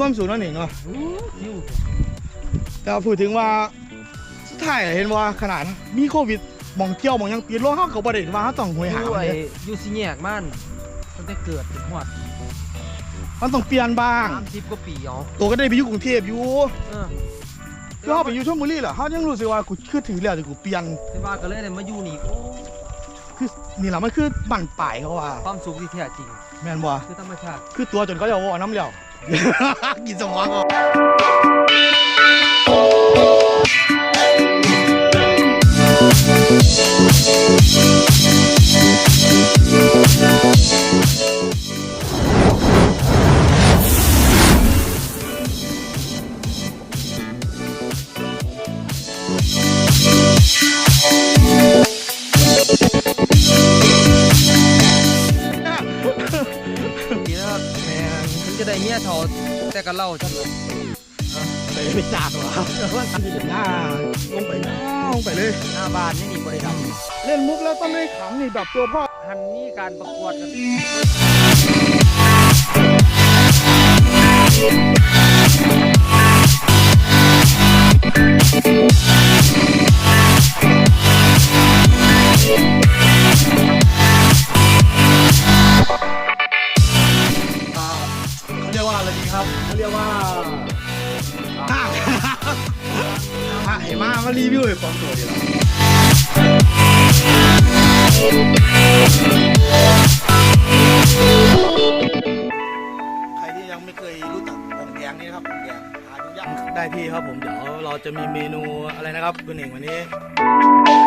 ความสุขเนั่นเองเนาะคิวแต่ว่าพูดถึงว่าสุดท้ายเห็นว่าขนาดมีโควิดหมองเที่ยวหมองหยังปิดโลกเฮาก็บ่ได้ว่าเฮาต้องหวยหาอยู่ไอ้เลยอยู่สิแยกมันตั้งแต่เกิดถึงฮอดมันต้องเปลี่ยนบ้าง30กว่าปีเอาตัวก็ได้ไปอยู่กรุงเทพอยู่เออคือเฮาไปอยู่ชลบุรีเหรอเฮายังรู้สึกว่ากูคือถึงแล้วที่กูเปลี่ยนแต่ว่าก็เลยได้มาอยู่นี่โอ้ คือนี่ล่ะมันคือบั่นปลายเขาว่าความสุขที่แท้จริง แม่นบ่คือธรรมชาติ คือตัวจนเขาจะว่าน้ำเหลียวกินสมอง จะได้เมียเฒ่าแต่ก็เล่าจังเลยไปไปจากเหรอว่าทำดีหน้าลงไปหน้าลงไปเลย หน้าบ้านนี่นี่บ่ได้ทเล่นมุกแล้วต้องได้ขำนี่แบบตัวพ่อำหันมีการประกวดกัน รียกว่าอะไรดีครับเขาเรียกว่าอ่าอ่าเห็นมามารีวิวไอ้ความตัวดีแล้วใครที่ยังไม่เคยรู้จักผงแดงนี่นะครับผงแดงหาดูยากได้ที่ครับผมเดี๋ยวเราจะมีเมนูอะไรนะครับคุณเองวันนี้